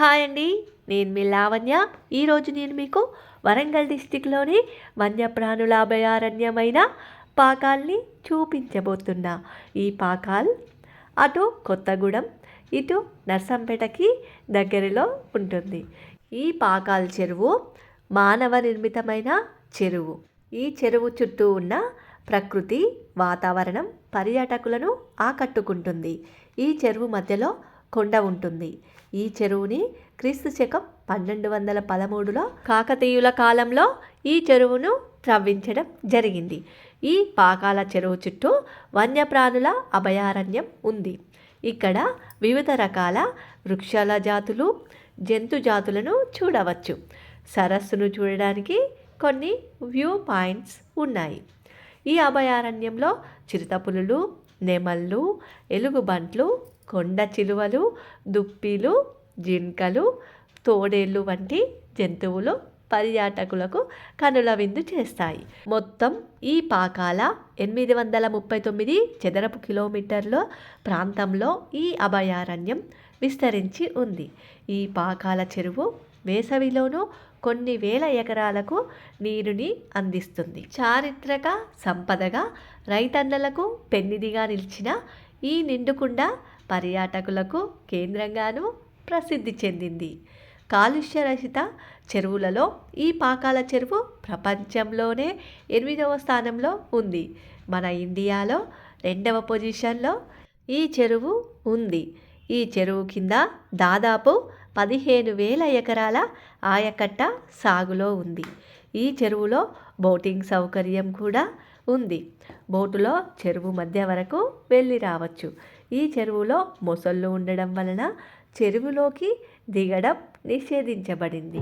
Hi అండి నేను మీ లావణ్య. ఈరోజు నేను మీకు వరంగల్ డిస్టిక్లోని వన్యప్రాణుల అభయారణ్యమైన పాకాల్ని చూపించబోతున్నా. ఈ పాకాల్ అటు కొత్తగూడెం ఇటు నర్సంపేటకి దగ్గరలో ఉంటుంది. ఈ పాకాల్ చెరువు మానవ నిర్మితమైన చెరువు. ఈ చెరువు చుట్టూ ఉన్న ప్రకృతి వాతావరణం పర్యాటకులను ఆకట్టుకుంటుంది. ఈ చెరువు మధ్యలో కొండ ఉంటుంది. ఈ చెరువుని క్రీస్తు శకం పన్నెండు వందల పదమూడులో కాకతీయుల కాలంలో ఈ చెరువును త్రవ్వించడం జరిగింది. ఈ పాకాల చెరువు చుట్టూ వన్యప్రాణుల అభయారణ్యం ఉంది. ఇక్కడ వివిధ రకాల వృక్షాల జాతులు జంతు జాతులను చూడవచ్చు. సరస్సును చూడడానికి కొన్ని వ్యూ పాయింట్స్ ఉన్నాయి. ఈ అభయారణ్యంలో చిరుతపులులు నెమళ్ళు ఎలుగుబంట్లు కొండ చిలువలు దుప్పిలు జింకలు తోడేళ్ళు వంటి జంతువులు పర్యాటకులకు కనుల విందు చేస్తాయి. మొత్తం ఈ పాకాల ఎనిమిది వందల ముప్పై తొమ్మిది చదరపు కిలోమీటర్ల ప్రాంతంలో ఈ అభయారణ్యం విస్తరించి ఉంది. ఈ పాకాల చెరువు వేసవిలోనూ కొన్ని వేల ఎకరాలకు నీరుని అందిస్తుంది. చారిత్రక సంపదగా రైతన్నలకు పెన్నిదిగా నిలిచిన ఈ నిండుకుండా పర్యాటకులకు కేంద్రంగాను ప్రసిద్ధి చెందింది. కాలుష్య రహిత చెరువులలో ఈ పాకాల చెరువు ప్రపంచంలోనే ఎనిమిదవ స్థానంలో ఉంది. మన ఇండియాలో రెండవ పొజిషన్లో ఈ చెరువు ఉంది. ఈ చెరువు కింద దాదాపు పదిహేను వేల ఎకరాల ఆయకట్ట సాగులో ఉంది. ఈ చెరువులో బోటింగ్ సౌకర్యం కూడా ఉంది. బోటులో చెరువు మధ్య వరకు వెళ్ళి రావచ్చు. ఈ చెరువులో మొసళ్ళు ఉండడం వలన చెరువులోకి దిగడం నిషేధించబడింది.